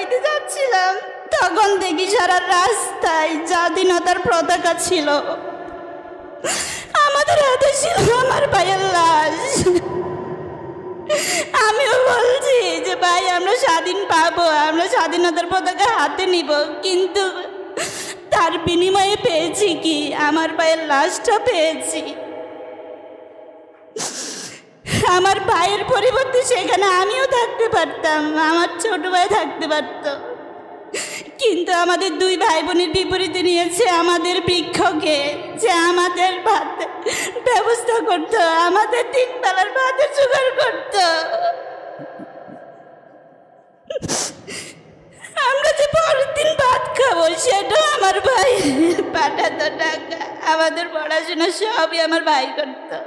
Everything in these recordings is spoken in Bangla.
বাড়িতে যাচ্ছিলাম, তখন দেখি সারা রাস্তায় স্বাধীনতার পতাকা ছিল। আমাদের হাতে ছিল আমার ভাইয়ের লাশ। আমিও বলছি যে, ভাই, আমরা স্বাধীন পাবো, আমরা স্বাধীনতার পতাকা হাতে নিব, কিন্তু তার বিনিময়ে পেয়েছি কি? আমার ভাইয়ের লাশটা পেয়েছি। আমার ভাইয়ের পরিবর্তে সেখানে আমিও থাকতে পারতাম, আমার ছোট ভাই থাকতে পারত। কিন্তু আমাদের দুই ভাই বোনের বিপরীতে নিয়েছে আমাদের বৃক্ষকে, যে আমাদের ভাত ব্যবস্থা করত, আমাদের তিন বেলার ভাতের জোগাড় করত। আমরা যে পরের দিন ভাত খাব, সেটাও আমার ভাই পাঠাতো টাকা। আমাদের পড়াশোনা সবই আমার ভাই করতো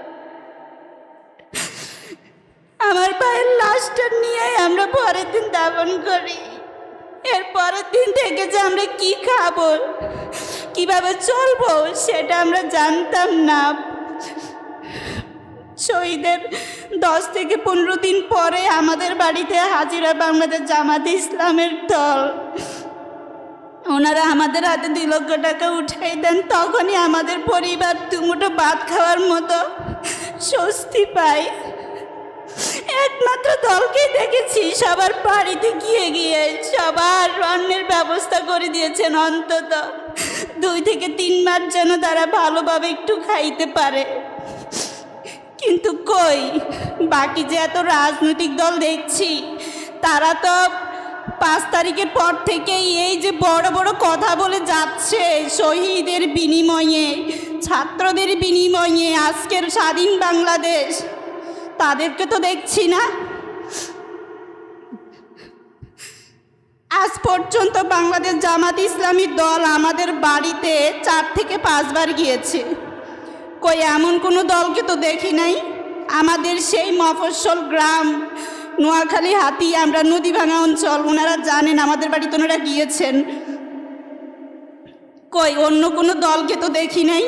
আমার ভাইয়ের লাশটা নিয়ে আমরা পরের দিন দাপন করি। এর পরের দিন থেকে যে আমরা কি খাব, কীভাবে চলবো, সেটা আমরা জানতাম না। শহীদের দশ থেকে পনেরো দিন পরে আমাদের বাড়িতে হাজিরা বাংলাদেশ জামাতে ইসলামের দল। ওনারা আমাদের হাতে দুই লক্ষ টাকা উঠাই দেন, তখনই আমাদের পরিবার দুমুটো ভাত খাওয়ার মতো স্বস্তি পায়। একমাত্র দলকেই দেখেছি, সবার বাড়িতে গিয়ে গিয়ে সবার অন্যের ব্যবস্থা করে দিয়েছেন অন্তত। দুই থেকে তিন মাস যেন তারা ভালোভাবে একটু খাইতে পারে। কিন্তু কই, বাকি যে এত রাজনৈতিক দল দেখছি, তারা তো পাঁচ তারিখের পর থেকেই এই যে বড় বড় কথা বলে যাচ্ছে শহীদের বিনিময়ে, ছাত্রদের বিনিময়ে আজকের স্বাধীন বাংলাদেশ। তাদেরকে তো দেখছি না। আজ পর্যন্ত বাংলাদেশ জামাত ইসলামী দল আমাদের বাড়িতে চার থেকে পাঁচবার গিয়েছে। কই, এমন কোনো দলকে তো দেখি নাই? আমাদের সেই মফস্বল গ্রাম, নোয়াখালী, হাতি, আমরা নদী ভাঙা অঞ্চল ওনারা জানেন আমাদের বাড়িতে ওনারা গিয়েছেন। কই, অন্য কোনো দলকে তো দেখি নাই?